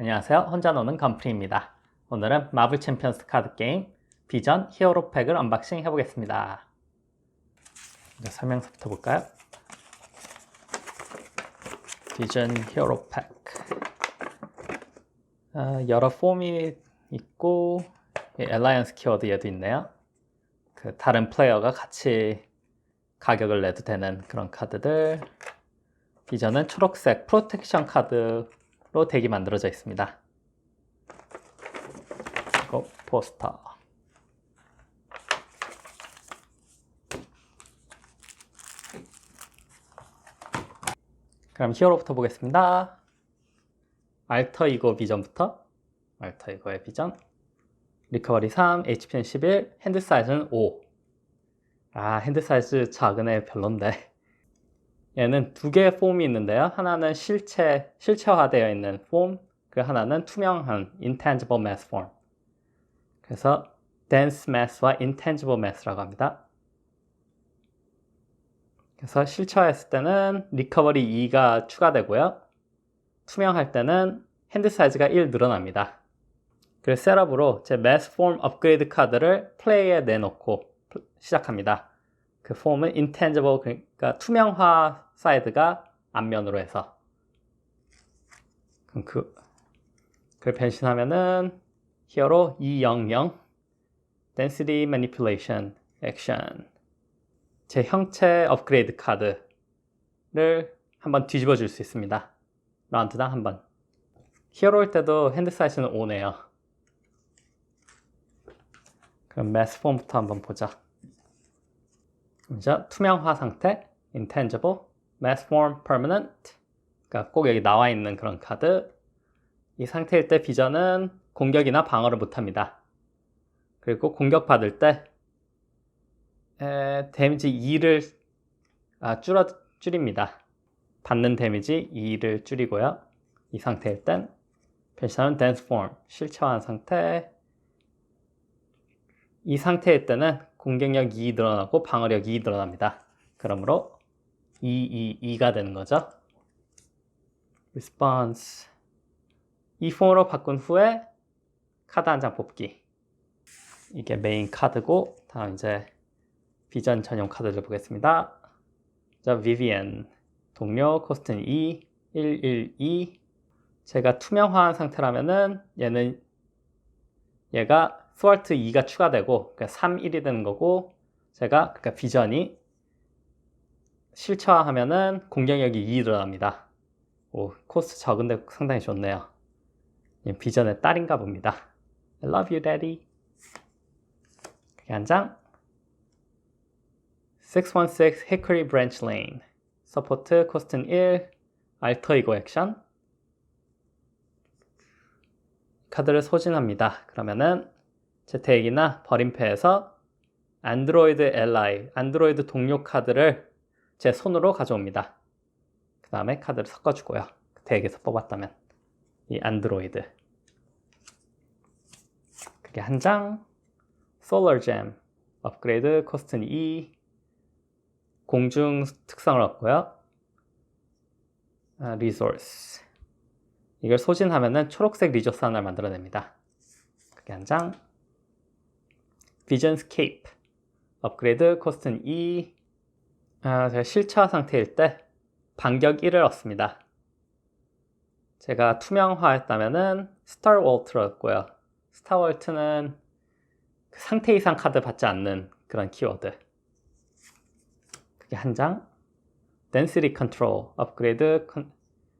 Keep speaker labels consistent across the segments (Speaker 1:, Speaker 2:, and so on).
Speaker 1: 안녕하세요. 혼자 노는 건프리입니다. 오늘은 마블 챔피언스 카드 게임 비전 히어로 팩을 언박싱 해보겠습니다. 먼저 설명서부터 볼까요? 비전 히어로 팩 어, 여러 폼이 있고 엘라이언스 키워드 얘도 있네요. 그 다른 플레이어가 같이 가격을 내도 되는 그런 카드들 비전은 초록색 프로텍션 카드 로 덱이 만들어져 있습니다. 그리고 포스터. 그럼 히어로부터 보겠습니다. 알터 이거 비전부터 알터 이거의 비전 리커버리 3, HP는 11, 핸드 사이즈는 5. 아, 핸드 사이즈 작은 애 별론데. 얘는 두 개의 폼이 있는데요. 하나는 실체, 실체화되어 있는 폼, 그 하나는 투명한 intangible mass form. 그래서 dense mass와 intangible mass라고 합니다. 그래서 실체화했을 때는 리커버리 2가 추가되고요. 투명할 때는 핸드 사이즈가 1 늘어납니다. 그래서 셋업으로 제 mass form 업그레이드 카드를 플레이에 내놓고 시작합니다. 그 폼은 intangible 그러니까 투명화 사이드가 앞면으로 해서 그럼 그 그걸 변신하면은 히어로 200 density manipulation action 제 형체 업그레이드 카드를 한번 뒤집어 줄 수 있습니다. 라운드당 한 번. 히어로일 때도 핸드 사이즈는 5네요. 그럼 매스 폼부터 한번 보자. 먼저 투명화 상태, intangible, mass form permanent. 그러니까 꼭 여기 나와 있는 그런 카드. 이 상태일 때 비전은 공격이나 방어를 못합니다. 그리고 공격받을 때 에, 데미지 2를 아, 줄어, 줄입니다. 받는 데미지 2를 줄이고요. 이 상태일 땐 변신하는 dance form, 실체화한 상태. 이 상태일 때는 공격력 2 늘어나고 방어력 2 늘어납니다. 그러므로 2, 2, 2가 되는 거죠. response. 이 폼으로 바꾼 후에 카드 한 장 뽑기. 이게 메인 카드고, 다음 이제 비전 전용 카드를 보겠습니다. 자, 비비엔. 동료 코스트는 2, 1, 1, 2. 제가 투명화한 상태라면은 얘는 얘가 스월트 2가 추가되고 그러니까 3, 1이 되는 거고 제가 그러니까 비전이 실체화하면은 공격력이 2 늘어납니다. 오, 코스트 적은데 상당히 좋네요. 비전의 딸인가 봅니다. I love you, daddy. 그게 한 장. 616 Hickory Branch Lane. 서포트 코스트는 1. 알터 이고 액션. 카드를 소진합니다. 그러면은 재택이나 버림패에서 안드로이드 LI, 안드로이드 동료 카드를 제 손으로 가져옵니다. 그 다음에 카드를 섞어주고요. 덱에서 뽑았다면 이 안드로이드 그게 한 장, 솔러 잼 업그레이드 코스트는 2 공중 특성을 얻고요. 아, 리소스 이걸 소진하면은 초록색 리조스 하나를 만들어냅니다. 그게 한 장. 비전 스케이프 업그레이드 코스트는 2 아, 제가 실체화 상태일 때 반격 1을 얻습니다. 제가 투명화했다면은 스타월트를 얻고요. 스타월트는 그 상태 이상 카드 받지 않는 그런 키워드. 그게 한 장. density control 업그레이드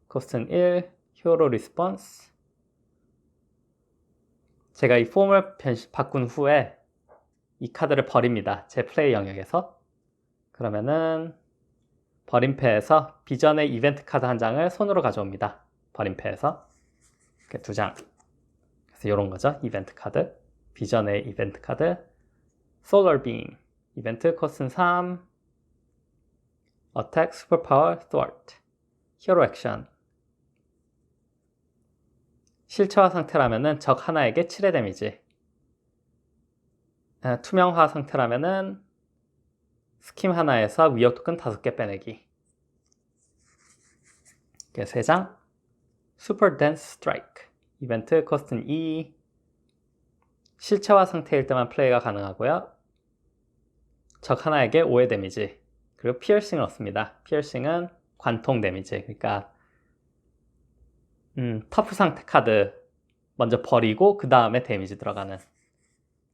Speaker 1: 코스트는 1 히어로 리스폰스 제가 이 폼을 바꾼 후에 이 카드를 버립니다. 제 플레이 영역에서 그러면은 버림패에서 비전의 이벤트 카드 한 장을 손으로 가져옵니다. 버림패에서 이렇게 두 장. 그래서 이런 거죠. 이벤트 카드. 비전의 이벤트 카드. 솔러 빔. 이벤트 코스는 3. 어택 슈퍼파워 thwart. 히어로 액션. 실체화 상태라면은 적 하나에게 7의 데미지. 아, 투명화 상태라면은 스킴 하나에서 위협 토큰 5개 빼내기. 이게 3장. 슈퍼 댄스 스트라이크. 이벤트 코스트는 2 실체화 상태일 때만 플레이가 가능하고요. 적 하나에게 5의 데미지 그리고 피어싱을 얻습니다. 피어싱은 관통 데미지 그러니까 음, 터프 상태 카드 먼저 버리고 그 다음에 데미지 들어가는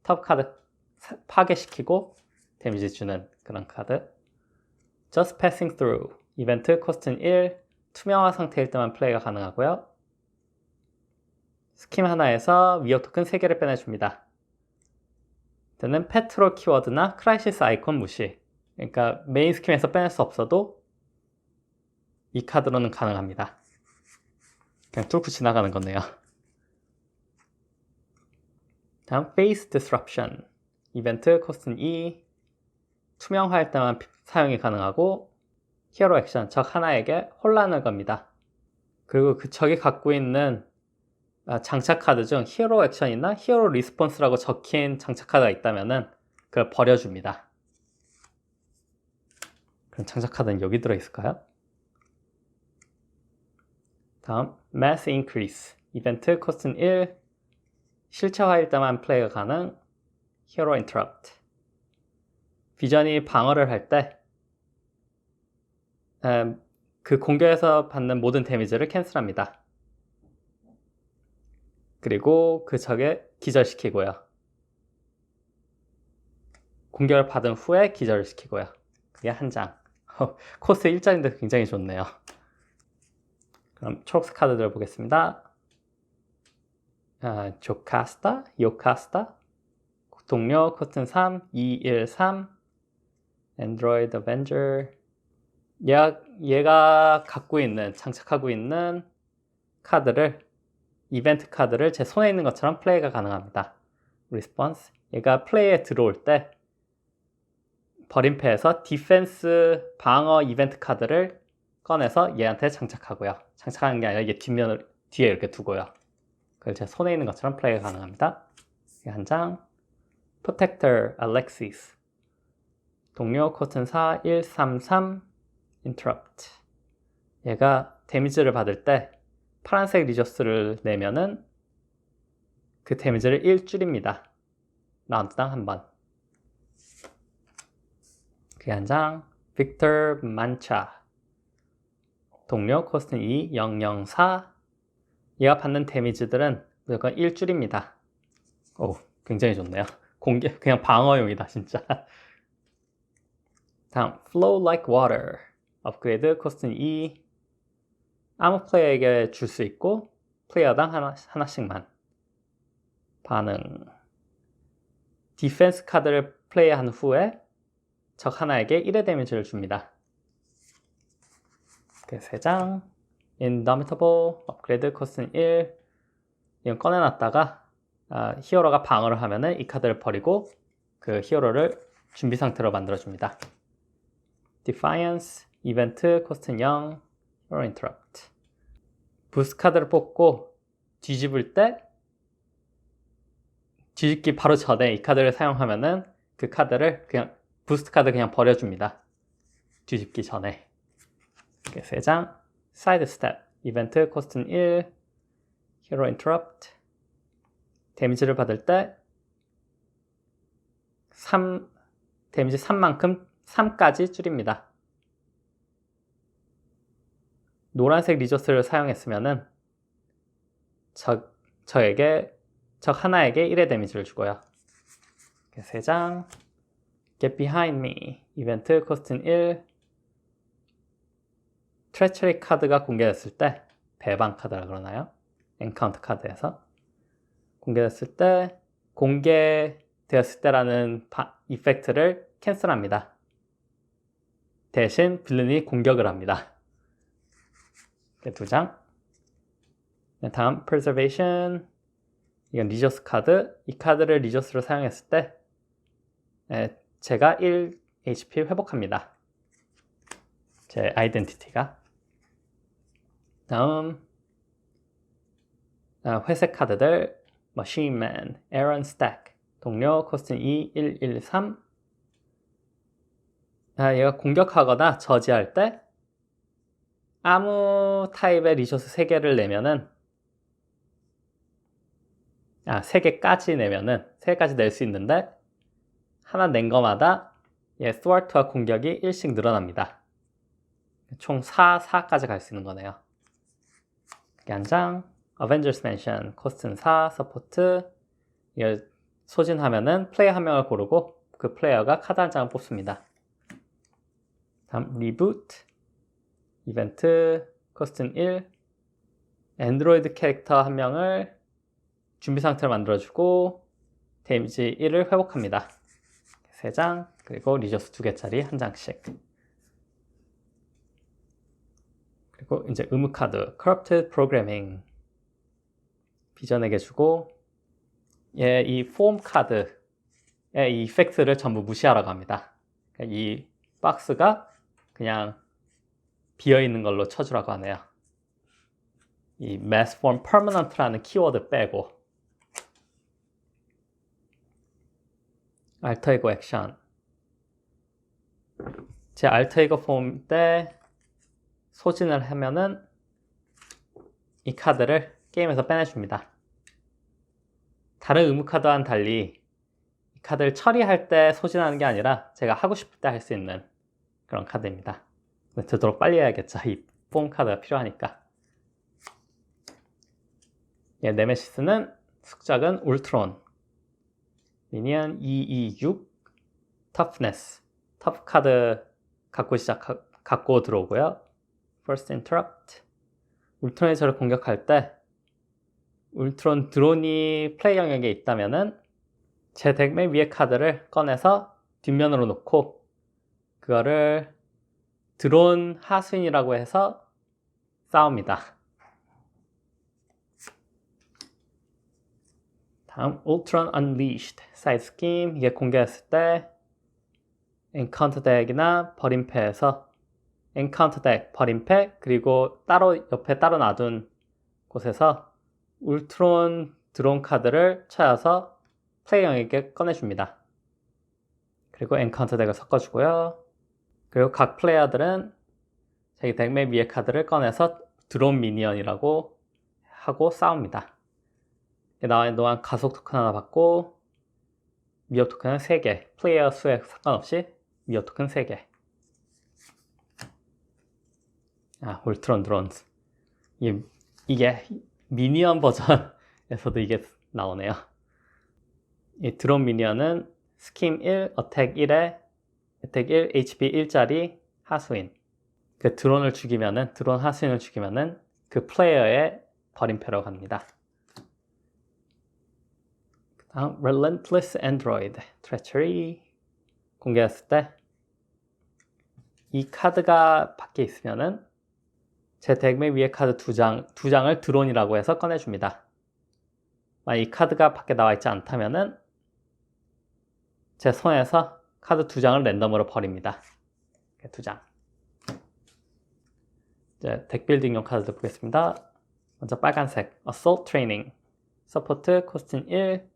Speaker 1: 터프 카드 사- 파괴시키고 데미지 주는 그런 카드 Just Passing Through 이벤트 코스트는 1 투명화 상태일 때만 플레이가 가능하고요. 스킨 하나에서 위협 토큰 3개를 빼내줍니다. 저는 페트로 키워드나 크라이시스 아이콘 무시. 그러니까 메인 스킨에서 빼낼 수 없어도 이 카드로는 가능합니다. 그냥 뚫고 지나가는 거네요. 다음 Face Disruption 이벤트 코스트는 2 투명화할 때만 피- 사용이 가능하고 히어로 액션 적 하나에게 혼란을 겁니다. 그리고 그 적이 갖고 있는 아, 장착 카드 중 히어로 액션이나 히어로 리스폰스라고 적힌 장착 카드가 있다면은 그걸 버려줍니다. 그럼 장착 카드는 여기 들어 있을까요? 다음 Mass Increase 이벤트 코스트는 1 실체화일 때만 플레이가 가능 히어로 Interrupt 비전이 방어를 할 때 그 공격에서 받는 모든 데미지를 캔슬합니다. 그리고 그 적에 기절시키고요. 공격을 받은 후에 기절을 시키고요. 그게 한 장. 코스 1장인데 굉장히 좋네요. 그럼 초록색 카드들 보겠습니다. 아, 조카스타, 요카스타, 동료 코튼 3, 213, Android Avenger. 얘가, 얘가 갖고 있는, 장착하고 있는 카드를 이벤트 카드를 제 손에 있는 것처럼 플레이가 가능합니다. 리스폰스 얘가 플레이에 들어올 때 버림패에서 디펜스 방어 이벤트 카드를 꺼내서 얘한테 장착하고요. 장착하는 게 아니라 이게 뒷면을 뒤에 이렇게 두고요. 그걸 제 손에 있는 것처럼 플레이가 가능합니다. 한 장. Protector Alexis 동료 코튼 4 133 Interrupt 얘가 데미지를 받을 때 파란색 리저스를 내면은 그 데미지를 1 줄입니다. 라운드당 한 번. 그게 한 장. 빅터 만차. 동료 코스트 2 004. 얘가 받는 데미지들은 무조건 1 줄입니다. 오, 굉장히 좋네요. 공격 그냥 방어용이다 진짜. 다음 Flow Like Water. 업그레이드 코스트 2 아무 플레이어에게 줄 수 있고 플레이어당 하나, 하나씩만 반응 디펜스 카드를 플레이한 후에 적 하나에게 1의 데미지를 줍니다. 그 3장 Indomitable 업그레이드 코스는 1 이건 꺼내놨다가 아, 히어로가 방어를 하면은 이 카드를 버리고 그 히어로를 준비 상태로 만들어줍니다. Defiance 이벤트 코스트는 0 or interrupt. 부스 카드를 뽑고 뒤집을 때 뒤집기 바로 전에 이 카드를 사용하면은 그 카드를 그냥 부스트 카드 그냥 버려줍니다. 뒤집기 전에. 이렇게 3장. 사이드 스텝. 이벤트 코스트는 1. 히어로 인터럽트. 데미지를 받을 때 3, 데미지 3만큼 3까지 줄입니다. 노란색 리조스를 사용했으면은 적, 저에게 적 하나에게 1의 데미지를 주고요. 3장 Get Behind Me 이벤트 코스트는 1 트레처리 카드가 공개됐을 때 배방 카드라 그러나요? 엔카운트 카드에서 공개됐을 때 공개되었을 때라는 바, 이펙트를 캔슬합니다. 대신 빌런이 공격을 합니다. 두 장. 네, 다음 preservation. 이건 리저스 카드. 이 카드를 리저스로 사용했을 때 네, 제가 1 HP 회복합니다. 제 아이덴티티가. 다음 아, 회색 카드들 Machine Man, Aaron Stack, 동료 코스트 2 1 1 3 아, 얘가 공격하거나 저지할 때 아무 타입의 리소스 3개를 내면은 아, 세 개까지 내면은 세 개까지 낼 수 있는데 하나 낸 거마다 얘 스와트와 공격이 1씩 늘어납니다. 총 4, 4까지 갈 수 있는 거네요. 이게 한 장, 어벤져스 맨션, 코스트는 4, 서포트, 소진하면은 플레이어 한 명을 고르고 그 플레이어가 카드 한 장을 뽑습니다. 다음 리부트, 이벤트, 코스트는 1, 앤드로이드 캐릭터 한 명을 준비 상태로 만들어주고 데미지 1을 회복합니다. 3장, 그리고 리저스 2개짜리 한 장씩. 그리고 이제 의무 카드, Corrupted Programming. 비전에게 주고, 얘이폼 카드의 이 이펙트를 전부 무시하라고 합니다. 그러니까 이 박스가 그냥 비어 있는 걸로 쳐주라고 하네요. 이 mass form permanent라는 키워드 빼고 알터이고 액션 제 알터이고 폼때 소진을 하면은 이 카드를 게임에서 빼내줍니다. 다른 의무 카드와는 달리 이 카드를 처리할 때 소진하는 게 아니라 제가 하고 싶을 때 할 수 있는 그런 카드입니다. 되도록 빨리 해야겠죠. 이 폼 카드가 필요하니까. 예, 네메시스는 숙작은 울트론, 미니언 226, 터프네스, 터프 카드 갖고 시작 갖고 들어오고요. First Interrupt, 울트론이 저를 공격할 때 울트론 드론이 플레이 영역에 있다면은 제 덱 맨 위에 카드를 꺼내서 뒷면으로 놓고 그거를 드론 하수인이라고 해서 싸웁니다. 다음 Ultron Unleashed 사이드 스킴 이게 공개했을 때 엔카운터 덱이나 버림패에서 엔카운터 덱, 버림패 그리고 따로 옆에 따로 놔둔 곳에서 울트론 드론 카드를 찾아서 플레이어에게 꺼내줍니다. 그리고 엔카운터 덱을 섞어주고요. 그리고 각 플레이어들은 자기 덱맨 위에 카드를 꺼내서 드론 미니언이라고 하고 싸웁니다. 나와 있는 동안 가속 토큰 하나 받고 미어 토큰은 3개 플레이어 수에 상관없이 미어 토큰 3개. 아 울트론 드론스 이게, 이게 미니언 버전에서도 이게 나오네요. 이 드론 미니언은 스킴 1, 어택 1에 어택 1, HP 1짜리 하수인. 그 드론을 죽이면은 드론 하수인을 죽이면은 그 플레이어의 버림패로 갑니다. 다음 Relentless Android Treachery. 공개했을 때 이 카드가 밖에 있으면은 제 덱맨 위에 카드 두 장, 두 장을 드론이라고 해서 꺼내줍니다. 만약 이 카드가 밖에 나와 있지 않다면은 제 손에서 카드 두 장을 랜덤으로 버립니다. 두 장. 이제 덱 빌딩용 카드도 보겠습니다. 먼저 빨간색 Assault Training 서포트 코스틴 1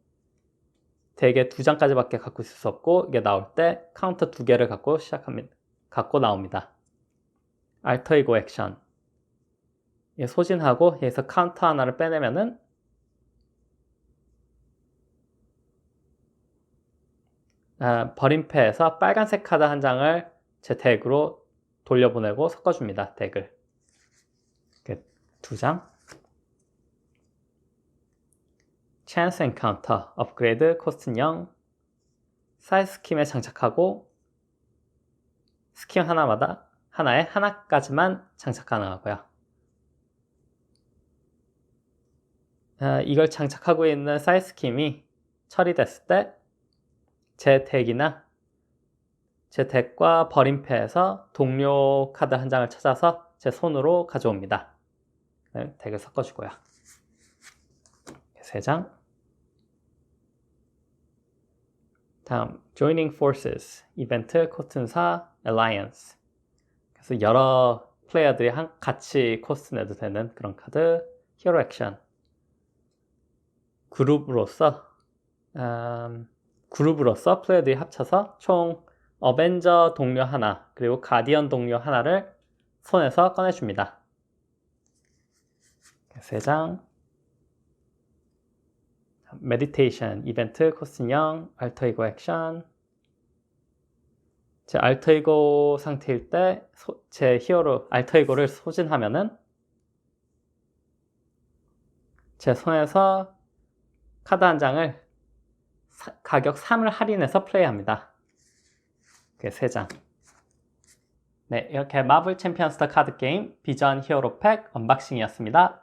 Speaker 1: 대개 두 장까지밖에 갖고 있을 수 없고 이게 나올 때 카운터 두 개를 갖고 시작합니다. 갖고 나옵니다. 알터이고 액션 예, 소진하고 여기서 카운터 하나를 빼내면은 버림패에서 빨간색 카드 한 장을 제 덱으로 돌려보내고 섞어줍니다. 덱을 두 장. Chance Encounter 업그레이드 코스트는 0 사이즈 스킴에 장착하고 스킴 하나마다 하나에 하나까지만 장착 가능하고요. 아, 이걸 장착하고 있는 사이즈 스킴이 처리됐을 때 제 덱과 버림패에서 동료 카드 한 장을 찾아서 제 손으로 가져옵니다. 덱을 섞어주고요. 3장 다음 Joining Forces 이벤트 코튼사 Alliance 그래서 여러 플레이어들이 한, 같이 코스 내도 되는 그런 카드 히어로 액션 그룹으로서 음, 그룹으로서 플레이어들이 합쳐서 총 어벤져 동료 하나 그리고 가디언 동료 하나를 손에서 꺼내줍니다. 3장 메디테이션 이벤트 코스 0 알터 이고 액션 제 알터 이고 상태일 때 제 히어로 알터 이고를 소진하면은 제 손에서 카드 한 장을 사- 가격 3을 할인해서 플레이합니다. 그게 3장. 네, 이렇게 마블 챔피언스터 카드 게임 비전 히어로 팩 언박싱이었습니다.